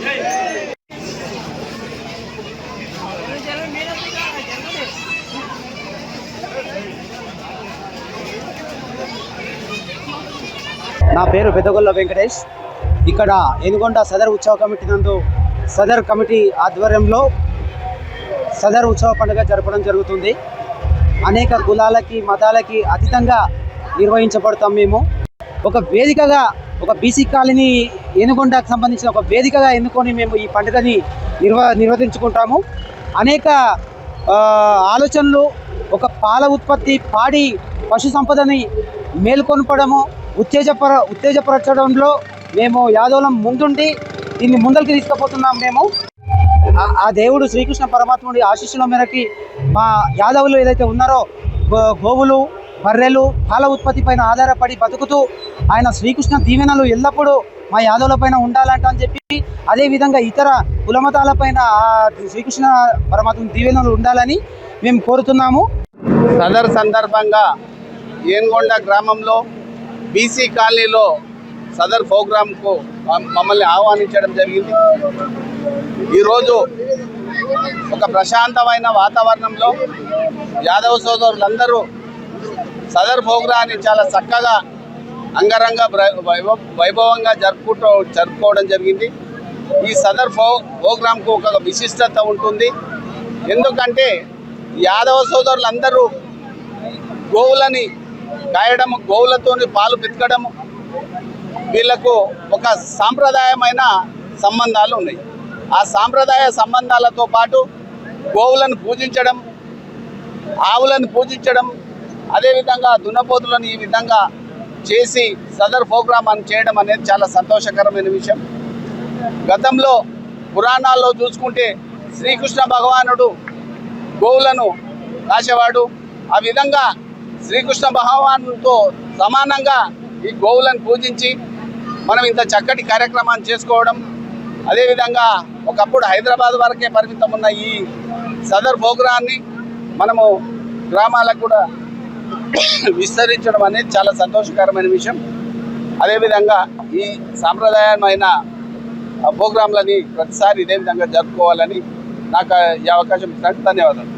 Yeah. నా పేరు పెద్దగొల్ల వెంకటేష్. ఇక్కడ ఎనుగొండ సదర్ ఉత్సవ కమిటీ నందు సదర్ కమిటీ ఆధ్వర్యంలో సదర్ ఉత్సవ పండుగ జరపడం జరుగుతుంది. అనేక కులాలకి మతాలకి అతీతంగా నిర్వహించబడతాం మేము. ఒక వేదికగా ఒక బీసీ కాలనీ ఏనుగొండకు సంబంధించిన ఒక వేదికగా ఎన్నుకొని మేము ఈ పండుగని నిర్వ నిర్వహించుకుంటాము. అనేక ఆలోచనలు ఒక పాల ఉత్పత్తి పాడి పశు సంపదని మేల్కొనపడము ఉత్తేజపర ఉత్తేజపరచడంలో మేము యాదవులం ముందుండి దీన్ని ముందరికి తీసుకుపోతున్నాం మేము. ఆ- దేవుడు శ్రీకృష్ణ పరమాత్ముడి ఆశీస్సుల మేరకి మా యాదవులు ఏదైతే ఉన్నారో గోవులు బర్రెలు పాల ఉత్పత్తి పైన ఆధారపడి బతుకుతూ ఆయన శ్రీకృష్ణ దీవెనలు ఎల్లప్పుడూ మా యాదవుల పైన ఉండాలంట అని చెప్పి అదేవిధంగా ఇతర కులమతాల పైన శ్రీకృష్ణ పరమాత్మ దీవెనలు ఉండాలని మేము కోరుతున్నాము. సదర్ సందర్భంగా ఏన్గొండ గ్రామంలో బీసీ కాలనీలో సదర్ ప్రోగ్రాంకు మమ్మల్ని ఆహ్వానించడం జరిగింది. ఈరోజు ఒక ప్రశాంతమైన వాతావరణంలో యాదవ సోదరులందరూ సదర్ ప్రోగ్రాన్ని చాలా చక్కగా అంగరంగ వైభవంగా జరుపుకుంటూ జరుపుకోవడం జరిగింది. ఈ సదర్ ప్రో ప్రోగ్రాంకు ఒక విశిష్టత ఉంటుంది. ఎందుకంటే యాదవ సోదరులందరూ గోవులని గాయడం గోవులతోని పాలు పితకడము వీళ్ళకు ఒక సాంప్రదాయమైన సంబంధాలు ఉన్నాయి. ఆ సాంప్రదాయ సంబంధాలతో పాటు గోవులను పూజించడం ఆవులను పూజించడం అదేవిధంగా దున్నపోతులను ఈ విధంగా చేసి సదర్ ప్రోగ్రామ్ అని చేయడం అనేది చాలా సంతోషకరమైన విషయం. గతంలో పురాణాల్లో చూసుకుంటే శ్రీకృష్ణ భగవానుడు గోవులను కాసేవాడు. ఆ విధంగా శ్రీకృష్ణ భగవానుతో సమానంగా ఈ గోవులను పూజించి మనం ఇంత చక్కటి కార్యక్రమాన్ని చేసుకోవడం అదేవిధంగా ఒకప్పుడు హైదరాబాద్ వరకే పరిమితం ఉన్న ఈ సదర్ ప్రోగ్రాన్ని మనము గ్రామాలకు కూడా విస్తరించడం అనేది చాలా సంతోషకరమైన విషయం. అదేవిధంగా ఈ సాంప్రదాయమైన ప్రోగ్రాంలని ప్రతిసారి ఇదే విధంగా జరుపుకోవాలని నాకు ఈ అవకాశం ఇచ్చినందుకు ధన్యవాదాలు.